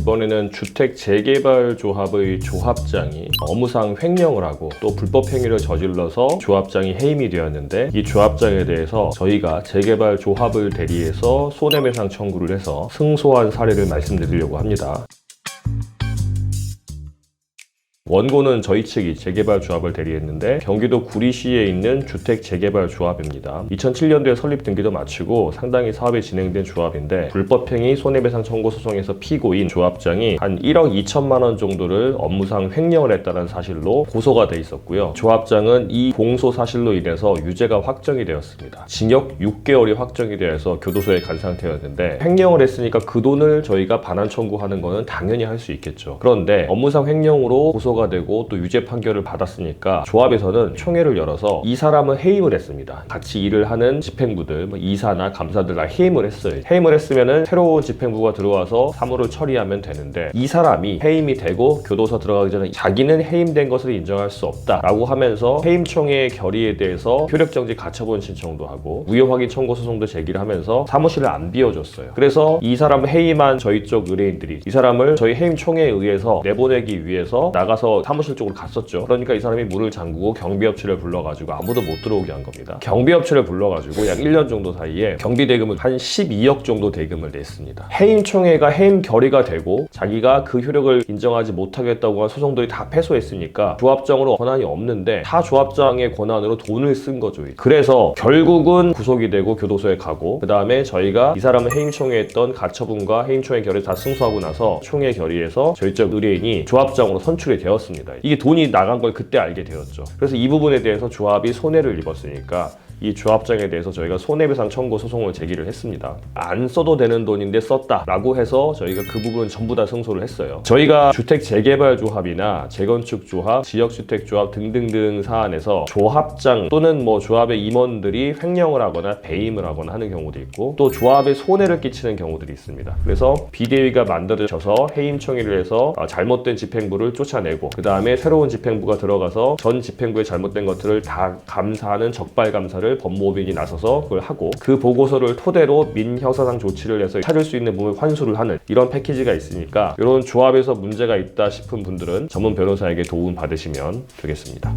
이번에는 주택 재개발 조합의 조합장이 업무상 횡령을 하고 또 불법 행위를 저질러서 조합장이 해임이 되었는데 이 조합장에 대해서 저희가 재개발 조합을 대리해서 손해배상 청구를 해서 승소한 사례를 말씀드리려고 합니다. 원고는 저희 측이 재개발 조합을 대리했는데 경기도 구리시에 있는 주택 재개발 조합입니다. 2007년도에 설립 등기도 마치고 상당히 사업이 진행된 조합인데 불법행위 손해배상 청구 소송에서 피고인 조합장이 한 1억 2천만 원 정도를 업무상 횡령을 했다는 사실로 고소가 돼 있었고요. 조합장은 이 공소 사실로 인해서 유죄가 확정이 되었습니다. 징역 6개월이 확정이 되어서 교도소에 간 상태였는데 횡령을 했으니까 그 돈을 저희가 반환 청구하는 거는 당연히 할 수 있겠죠. 그런데 업무상 횡령으로 고소가 되고 또 유죄 판결을 받았으니까 조합에서는 총회를 열어서 이 사람은 해임을 했습니다. 같이 일을 하는 집행부들, 뭐 이사나 감사들 다 해임을 했어요. 해임을 했으면은 새로운 집행부가 들어와서 사무를 처리하면 되는데 이 사람이 해임이 되고 교도소 들어가기 전에 자기는 해임된 것을 인정할 수 없다라고 하면서 해임 총회 결의에 대해서 효력정지 가처분 신청도 하고 무효 확인 청구 소송도 제기를 하면서 사무실을 안 비워줬어요. 그래서 이 사람을 해임한 저희 쪽 의뢰인들이 이 사람을 저희 해임 총회에 의해서 내보내기 위해서 나가서 사무실 쪽으로 갔었죠. 그러니까 이 사람이 문을 잠그고 경비업체를 불러가지고 아무도 못 들어오게 한 겁니다. 경비업체를 불러가지고 약 1년 정도 사이에 경비 대금을 한 12억 정도 대금을 냈습니다. 해임 총회가 해임 결의가 되고 자기가 그 효력을 인정하지 못하겠다고 한 소송들이 다 패소했으니까 조합장으로 권한이 없는데 타 조합장의 권한으로 돈을 쓴 거죠. 그래서 결국은 구속이 되고 교도소에 가고 그 다음에 저희가 이 사람을 해임 총회했던 가처분과 해임 총회 결의 다 승소하고 나서 총회 결의에서 저희 쪽 의뢰인이 조합장으로 선출이 되었 습니다. 이게 돈이 나간 걸 그때 알게 되었죠. 그래서 이 부분에 대해서 조합이 손해를 입었으니까 이 조합장에 대해서 저희가 손해배상 청구 소송을 제기를 했습니다. 안 써도 되는 돈인데 썼다라고 해서 저희가 그 부분 전부 다 승소를 했어요. 저희가 주택 재개발 조합이나 재건축 조합, 지역 주택 조합 등등등 사안에서 조합장 또는 뭐 조합의 임원들이 횡령을 하거나 배임을 하거나 하는 경우도 있고 또 조합에 손해를 끼치는 경우들이 있습니다. 그래서 비대위가 만들어져서 해임 총회를 해서 아, 잘못된 집행부를 쫓아내고 그 다음에 새로운 집행부가 들어가서 전 집행부의 잘못된 것들을 다 감사하는 적발 감사를 법무법인이 나서서 그걸 하고 그 보고서를 토대로 민형사상 조치를 해서 찾을 수 있는 부분을 환수를 하는 이런 패키지가 있으니까 이런 조합에서 문제가 있다 싶은 분들은 전문 변호사에게 도움 받으시면 되겠습니다.